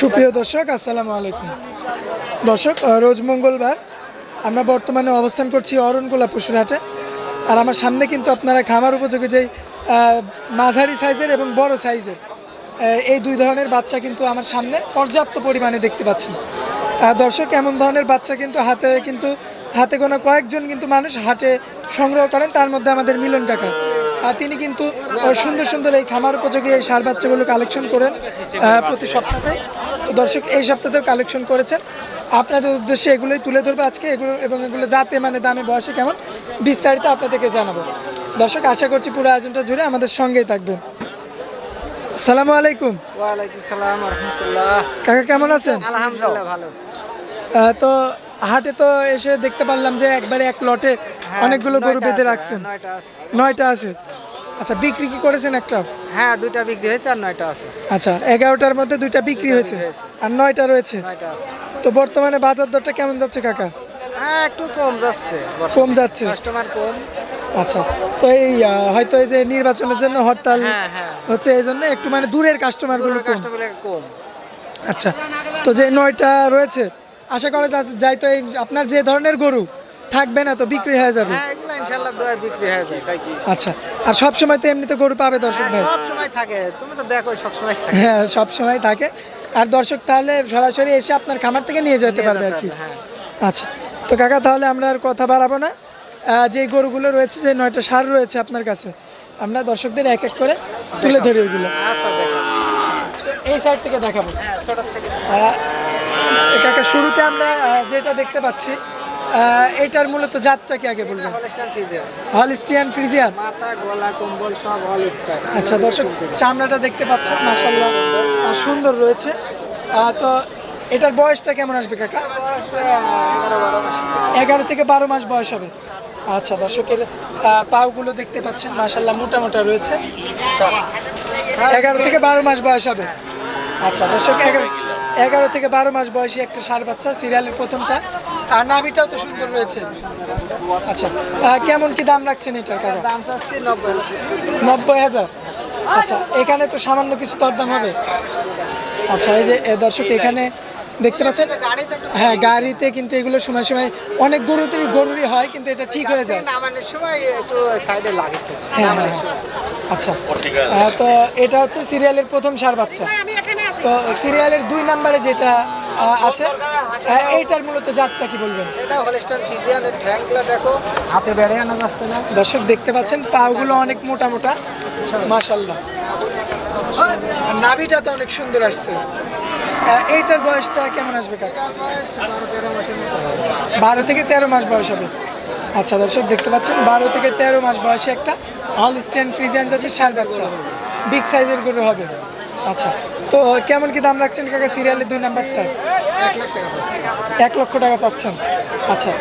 সুপ্রিয় দর্শক আসসালামু আলাইকুম। দর্শক রোজ মঙ্গলবার আমরা বর্তমানে অবস্থান করছি অরণগোলা পশুরহাটে আর আমার সামনে কিন্তু আপনারা খামার উপযোগী যেই মাঝারি সাইজের এবং বড় সাইজের এই দুই ধরনের বাচ্চা কিন্তু আমার সামনে পর্যাপ্ত পরিমাণে দেখতে পাচ্ছেন আহ, দর্শক এমন ধরনের বাচ্চা কিন্তু হাতে কিন্তু হাতে গোনা কয়েকজন কিন্তু মানুষ হাটে সংগ্রহ করেন তার মধ্যে আমাদের মিলন আহ, তিনি কিন্তু সুন্দর সুন্দর এই খামার উপযোগী এই সার বাচ্চাগুলো কালেকশন করেন প্রতি সপ্তাহে। তো দর্শক এই সপ্তাহেও কালেকশন করেছেন। আপনাদের উদ্দেশ্যে এগুলোই তুলে ধরবে আজকে। এগুলো এবং এগুলো যাতে মানে দামে বয়সে কেমন বিস্তারিত আপনাদেরকে জানাব। দর্শক আশা করছি পুরো আয়োজনটা জুড়ে আমাদের সঙ্গেই থাকবেন। সালামু আলাইকুম। ওয়ালাইকুম সালাম রহমতুল্লাহ। কাকা কেমন আছেন? আলহামদুলিল্লাহ ভালো। তো হাটে তো এসে দেখতে পারলাম যে একবারে এক লটে অনেকগুলো গরু বেঁধে রাখছেন? নয়টা আছে। নয়টা আছে। আচ্ছা বিক্রি কি করেছেন একটা? হ্যাঁ দুইটা বিক্রি হয়েছে আর নয়টা আছে। আচ্ছা এগারোটার মধ্যে দুইটা বিক্রি হয়েছে আর নয়টা রয়েছে। তো বর্তমানে বাজার দরটা কেমন যাচ্ছে কাকা? হ্যাঁ একটু কম যাচ্ছে কম যাচ্ছে? কাস্টমার কম। আচ্ছা তো এই হয়তো এই যে নির্বাচনের জন্য হরতাল হ্যাঁ হ্যাঁ। হচ্ছে এই জন্য একটু মানে দূরের কাস্টমারগুলো কম। আচ্ছা তো যে নয়টা রয়েছে আশা করা যায় তো এই আপনার যে ধরনের গরু থাকবে না তো বিক্রি হয়ে যাবে? হ্যাঁ এগুলো ইনশাল্লাহ দোয়া বিক্রি হয়ে যায় তাই কি? আচ্ছা আর সব সময় তো এমনিতে গরু পাবে দর্শক ভাই? সব সময় থাকে তুমি তো দেখো সব সময় থাকে। হ্যাঁ সব সময় থাকে। আর দর্শক তাহলে সরাসরি এসে আপনার খামার থেকে নিয়ে যেতে পারবে আর কি? হ্যাঁ। আচ্ছা তো কাকা তাহলে আমরা আর কথা বাড়াবো না। যে গরুগুলো রয়েছে যে নয়টা সার রয়েছে আপনার কাছে আমরা দর্শকদের এক এক করে তুলে ধরি ওইগুলো। আচ্ছা তো এই সাইড থেকে দেখাবো। হ্যাঁ কাকা শুরুতে আমরা যেটা দেখতে পাচ্ছি এটার মূলত জাতটা কি আগে বলবেন? Holstein Friesian. মাথা গলা কম্বল সব আচ্ছা দর্শক চামড়াটা দেখতে পাচ্ছেন মাসাল্লাহ সুন্দর রয়েছে। তো এটার বয়সটা কেমন আসবে কাকা? এগারো থেকে বারো মাস বয়স হবে। আচ্ছা দর্শকের পাগুলো দেখতে পাচ্ছেন মাসাল্লাহ মোটা মোটা রয়েছে। এগারো থেকে বারো মাস বয়স হবে। আচ্ছা দর্শক এগারো এগারো থেকে বারো মাস বয়সী একটা সার বাচ্চা সিরিয়ালের প্রথমটা। আর নাভিটাও তো সুন্দর রয়েছে। আচ্ছা কেমন কি দাম রাখছেন এটার কাকা? দাম চাচ্ছি নব্বই হাজার। আচ্ছা এখানে তো সামান্য কিছু দরদাম হবে। আচ্ছা এই যে এ, দর্শক এখানে দেখতে পাচ্ছেন? হ্যাঁ গাড়িতে কিন্তু এগুলো সময় সময় অনেক গরুতেই গরুরই হয় কিন্তু এটা ঠিক হয়ে যায়। হ্যাঁ হ্যাঁ হ্যাঁ। আচ্ছা তো এটা হচ্ছে সিরিয়ালের প্রথম সার বাচ্চা। তো সিরিয়ালের দুই নাম্বারে যেটা আছে? এইটার মূলত জাতটা কি বলবেন? এটা হলস্টার ফিজিয়ানের ঠ্যাংগুলো দেখো। হাতে বেড়ে আনা যাচ্ছে না। দর্শক দেখতে পাচ্ছেন পাগুলো অনেক মোটা মোটা। মাশাল্লাহ আর নাভিটা তো অনেক সুন্দর আসছে। এইটার বয়সটা কেমন আসবে কাকা? বারো থেকে তেরো মাস বয়স হবে। আচ্ছা দর্শক দেখতে পাচ্ছেন বারো থেকে তেরো মাস বয়সে একটা হল স্ট্যান্ড ফ্রিজিয়ান জাতের সার বাচ্চা। বিগ সাইজের গরু হবে। আচ্ছা তো কেমন কি দাম রাখছেন কাকা সিরিয়ালের দুই নাম্বারটা? এক লক্ষ টাকা চাচ্ছেন। আচ্ছা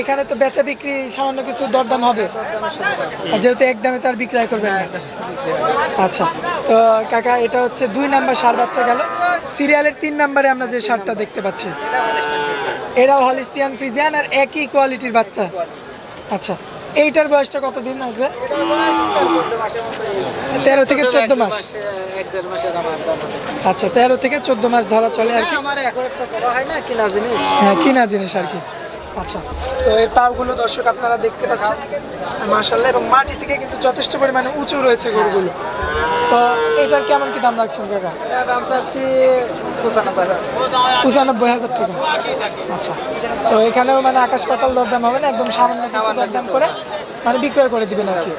এখানে তো বেচা বিক্রি সামান্য কিছু দরদাম হবে। যেহেতু এক দামে তার বিক্রয় করবেন আচ্ছা তো কাকা এটা হচ্ছে দুই নাম্বার সার বাচ্চা গেল। সিরিয়ালের তিন নাম্বারে আমরা যে সারটা দেখতে পাচ্ছি। এরাও হলিস্টিয়ান ফ্রিজিয়ান আর একই কোয়ালিটির বাচ্চা। আচ্ছা এইটার বয়সটা কতদিন আসবে? তেরো থেকে চোদ্দ মাস। আচ্ছা তেরো থেকে চোদ্দ মাস ধরা চলে আর কি। হ্যাঁ, হয় না কিনা জিনিস। হ্যাঁ আর কি। আচ্ছা তো এই পাগুলো দর্শক আপনারা দেখতে পাচ্ছেন। মার্শাল্লাহ এবং মাটি থেকে কিন্তু যথেষ্ট পরিমাণে উঁচু রয়েছে গরুগুলো। তো এটার কেমন কি দাম রাখছেন কাকা? দাম চাচ্ছি পঁচানব্বই হাজার পঁচানব্বই হাজার টাকা। আচ্ছা তো এখানেও মানে আকাশ পাতাল দরদাম হবে না? একদম সামান্য কিছু দরদাম করে মানে বিক্রয় করে দিবেন আর কি।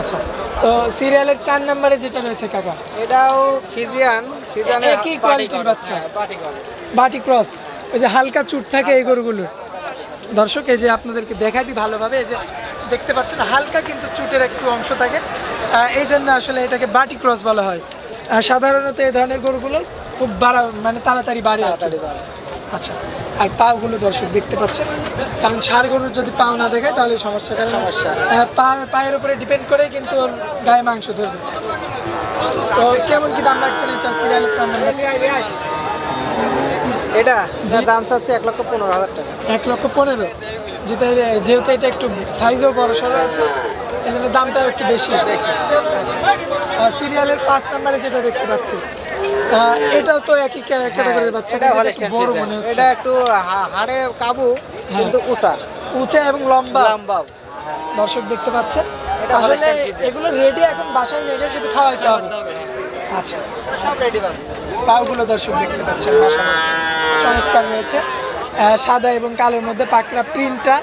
আচ্ছা তো সিরিয়ালের চার নম্বরে যেটা রয়েছে কাকা? এটাও ফিজিয়ান ফিজিয়ানের একই কোয়ালিটির বাচ্চা? বাটি ক্রস ওই যে হালকা চুট থাকে এই গরুগুলো। দর্শক এই যে আপনাদেরকে দেখাই দিই ভালোভাবে এই যে দেখতে পাচ্ছেন হালকা কিন্তু চুটের একটু অংশ থাকে। এই জন্য আসলে এটাকে বাটি ক্রস বলা হয়। সাধারণত এই ধরনের গরুগুলো খুব বাড়া মানে তাড়াতাড়ি বাড়ে। তাড়াতাড়ি। আচ্ছা আর পাগুলো দর্শক দেখতে পাচ্ছেন। কারণ ষাড় গরুর যদি পাও না দেখায় তাহলে সমস্যা কারণ সমস্যা। পা পায়ের উপরে ডিপেন্ড করে কিন্তু ওর গায়ে মাংস ধরবে। তো কেমন কি দাম রাখছেন এটা সিরিয়ালের চার নম্বরটা এটা? দাম চাচ্ছে এক লক্ষ পনেরো হাজার টাকা। এক লক্ষ পনেরো। যেটা যেহেতু এটা একটু সাইজও বড় সড়ো আছে এই জন্য দামটাও একটু বেশি। আচ্ছা সিরিয়ালের পাঁচ নম্বরে যেটা দেখতে পাচ্ছি এটাও তো একই ক্যাটাগরির বাচ্চা এটা একটু বড় মনে হচ্ছে। এটা একটু হাড়ে কাবু কিন্তু উষা উঁচা এবং লম্বা। লম্বা। দর্শক দেখতে পাচ্ছেন? আসলে এগুলো রেডি এখন বাসায় নিয়ে গিয়ে শুধু খাওয়াইতে হবে। আচ্ছা। সব রেডি বাচ্চা। পাগুলো দর্শক দেখতে পাচ্ছেন চমৎকার রয়েছে সাদা এবং কালোর মধ্যে পাকড়া প্রিন্টটা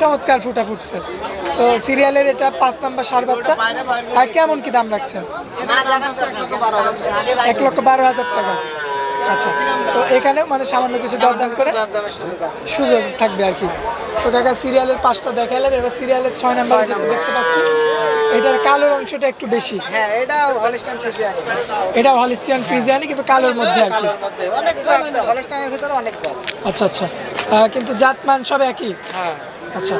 চমৎকার ফুটা ফুটছে। তো সিরিয়ালের এটা পাঁচ নাম্বার সার বাচ্চা। আর কেমন কি দাম রাখছেন? এক লক্ষ বারো হাজার টাকা। আচ্ছা তো এখানেও মানে সামান্য কিছু দরদাম করে সুযোগ থাকবে আর কি। তো কাকা সিরিয়ালের পাঁচটা দেখালাম এবার সিরিয়ালের ছয় নাম্বারে যেটা দেখতে পাচ্ছি এটার কালোর অংশটা একটু বেশি। হ্যাঁ এটা হলিস্টান ফ্রিজিয়ানি এটা হলিস্টিয়ান ফ্রিজিয়ানি কিন্তু কালোর মধ্যে আর কি। অনেক জাত হলিস্টানের ভিতরে অনেক জাত। আচ্ছা আচ্ছা। কিন্তু জাতমান সব একই। হ্যাঁ। আচ্ছা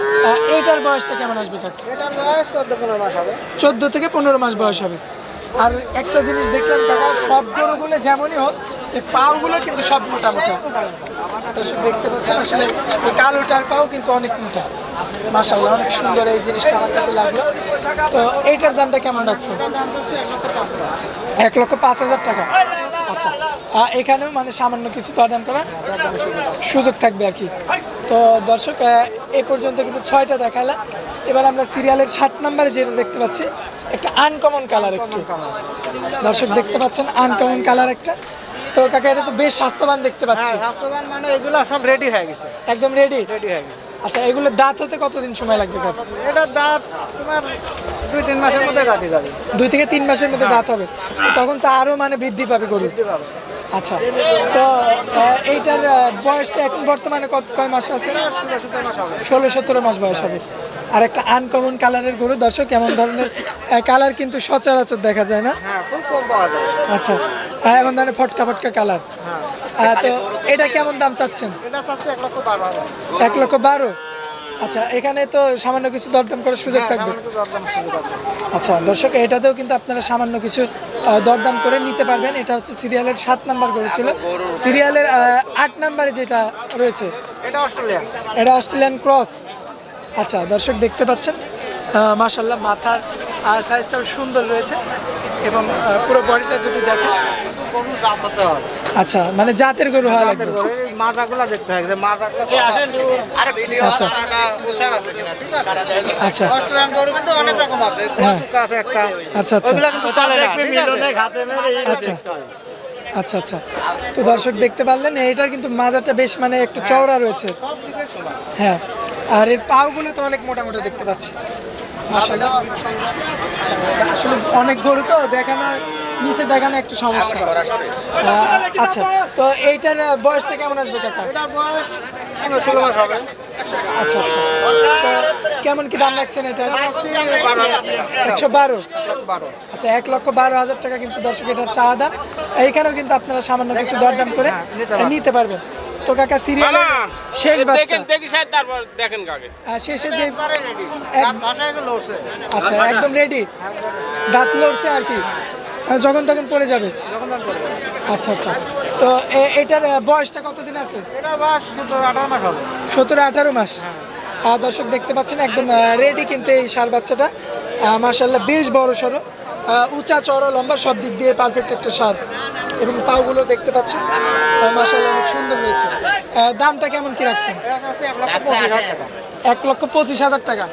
এইটার বয়সটা কেমন আসবে কাকা? এটার বয়স চোদ্দ পনেরো মাস হবে। চোদ্দ থেকে পনেরো মাস বয়স হবে। আর একটা জিনিস দেখলাম কাকা সব গরুগুলো যেমনই হোক এই পাওগুলো কিন্তু সব মোটা মোটা। দর্শক দেখতে পাচ্ছেন আসলে এই কালোটার পাও কিন্তু অনেক মোটা। মাসাল্লাহ অনেক সুন্দর এই জিনিসটা আমার কাছে লাগল। তো এইটার দামটা কেমন রাখছে এক লক্ষ পাঁচ হাজার। টাকা। আচ্ছা এখানেও মানে সামান্য কিছু দরদাম করা দামের সুযোগ থাকবে আর কি। তো দর্শক এ পর্যন্ত কিন্তু ছয়টা দেখালাম এবার আমরা সিরিয়ালের সাত নম্বরে যেটা দেখতে পাচ্ছি একটা আনকমন কালার একটু। দর্শক দেখতে পাচ্ছেন আনকমন কালার একটা। তো কাকা এটা তো বেশ স্বাস্থ্যবান দেখতে পাচ্ছি। হ্যাঁ স্বাস্থ্যবান মানে এগুলো সব রেডি হয়ে গেছে। একদম রেডি রেডি হয়ে গেছে। আচ্ছা এগুলো দাঁত হতে কতদিন সময় লাগবে কাকা? এটার দাঁত তোমার দুই তিন মাসের মধ্যে যাবে। দুই থেকে তিন মাসের মধ্যে দাঁত হবে। তখন তো আরও মানে বৃদ্ধি পাবে গরু বৃদ্ধি পাবে। আচ্ছা। তো এইটার বয়সটা এখন বর্তমানে কত কয় মাস আছে? ষোলো সতেরো মাস বয়স হবে। আর একটা আনকমন কালারের গরু দর্শক এমন ধরনের কালার কিন্তু সচরাচর দেখা যায় না? হ্যাঁ আচ্ছা। এমন ধরনের ফটকা ফটকা কালার হ্যাঁ। তো এটা কেমন দাম চাচ্ছেন? এক লক্ষ বারো? আচ্ছা এখানে তো সামান্য কিছু দরদাম করার সুযোগ হ্যাঁ, থাকবে। আচ্ছা দর্শক এটাতেও কিন্তু আপনারা সামান্য কিছু দরদাম করে নিতে পারবেন। এটা হচ্ছে সিরিয়ালের সাত নাম্বার গরু ছিল। সিরিয়ালের আট নাম্বারে যেটা রয়েছে এটা অস্ট্রেলিয়া এটা অস্ট্রেলিয়ান ক্রস। আচ্ছা দর্শক দেখতে পাচ্ছেন? মাশাল্লাহ মাথার সাইজটাও সুন্দর রয়েছে এবং পুরো বডিটা যদি দেখো গরু জাত হতে হবে। আচ্ছা মানে জাতের গরু হওয়া লাগবে। দেখতে হবে। যে আরে ভিডিও আচ্ছা। আছে ঠিক আছে? আচ্ছা। অস্ট্রেলিয়ান গরু কিন্তু অনেক রকম আছে। কসুকা আছে একটা। আচ্ছা আচ্ছা। ওইগুলা কিন্তু চলে না ঠিক আছে? আচ্ছা। আচ্ছা আচ্ছা। তো দর্শক দেখতে পারলেন এটার কিন্তু মাজাটা বেশ মানে একটু চওড়া রয়েছে। হ্যাঁ। আর এর পাগুলো তো অনেক মোটা মোটা দেখতে পাচ্ছি। আচ্ছা আসলে অনেক গরু তো দেখানো নিচে দেখানো একটু সমস্যা। আচ্ছা তো এইটার বয়সটা কেমন আসবে কাকা? আচ্ছা আচ্ছা। তো কেমন কি দাম রাখছেন এটা? একশো বারো? আচ্ছা এক লক্ষ বারো হাজার টাকা কিন্তু দর্শক এটার চাওয়া দাম। এইখানেও কিন্তু আপনারা সামান্য কিছু দরদাম করে নিতে নিতে পারবেন। তো কাকা সিরিয়াল শেষ বাচ্চা। দেখি সাহেব তারপর দেখেন কাকে। শেষে যে। আচ্ছা একদম রেডি দাঁত লড়ছে আর কি। যখন তখন পড়ে যাবে। আচ্ছা আচ্ছা। তো এটার বয়সটা কতদিন আছে? সতেরো আঠারো মাস আহ, দর্শক দেখতে পাচ্ছেন একদম রেডি কিন্তু এই সার বাচ্চাটা। মার্শাল্লাহ বেশ বড় সড়ো উঁচা চড়ো লম্বা সব দিক দিয়ে পারফেক্ট একটা সার এবং পাগুলো দেখতে পাচ্ছেন মার্শাল্লাহ অনেক সুন্দর হয়েছে। দামটা কেমন কি রাখছেন? এক লক্ষ পঁচিশ হাজার টাকা।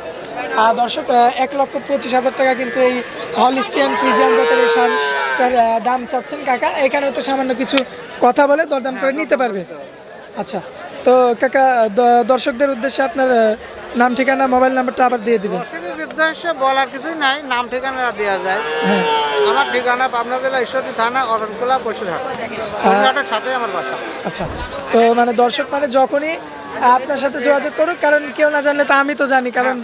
দর্শক এক লক্ষ পঁচিশ হাজার টাকা কিন্তু এই হলিস্টিয়ান ফ্রিজিয়ান জাতের এই সারটার দাম চাচ্ছেন কাকা। এখানেও তো সামান্য কিছু কথা বলে দরদাম করে নিতে পারবে। আচ্ছা তো কাকা দর্শকদের উদ্দেশ্যে আপনার নাম ঠিকানা মোবাইল নাম্বারটা আবার দিয়ে দিবেন। উদ্দেশ্যে বলার কিছুই নাই নাম ঠিকানা দেওয়া যায়। হ্যাঁ। আমার ঠিকানা পাবনা জেলা ঈশ্বরদী থানা অরণকুলা পশুরহাটের সাথে আমার বাসা। আচ্ছা তো মানে দর্শক মানে যখনই আপনার সাথে যোগাযোগ করুক কারণ কেউ না জানলে তো আমি তো জানি কারণ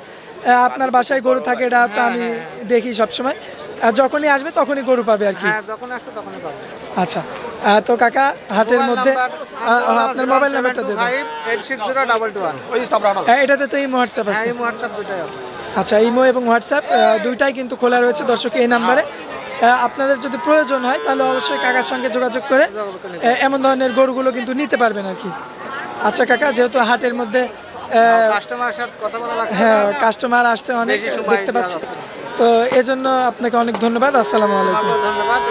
আপনার বাসায় গরু থাকে এটা তো আমি দেখি সবসময়। আর যখনই আসবে তখনই গরু পাবে আর কি। হ্যাঁ যখন আসবে তখনই পাবো। আচ্ছা তো কাকা হাটের মধ্যে আপনার মোবাইল নাম্বারটা দেবেন হ্যাঁ, এটাতে তো ইমো হোয়াটসঅ্যাপ হ্যাঁ আছে। এই হোয়াটসঅ্যাপ আছে। আচ্ছা ইমো এবং হোয়াটসঅ্যাপ দুইটাই কিন্তু খোলা রয়েছে দর্শক এই নাম্বারে। আপনাদের যদি প্রয়োজন হয় তাহলে অবশ্যই কাকার সঙ্গে যোগাযোগ করে এমন ধরনের গরুগুলো কিন্তু নিতে পারবেন আর কি। আচ্ছা কাকা যেহেতু হাটের মধ্যে হ্যাঁ কাস্টমার আসছে অনেক দেখতে পাচ্ছি। তো এজন্য আপনাকে অনেক ধন্যবাদ আসসালামু আলাইকুম। ধন্যবাদ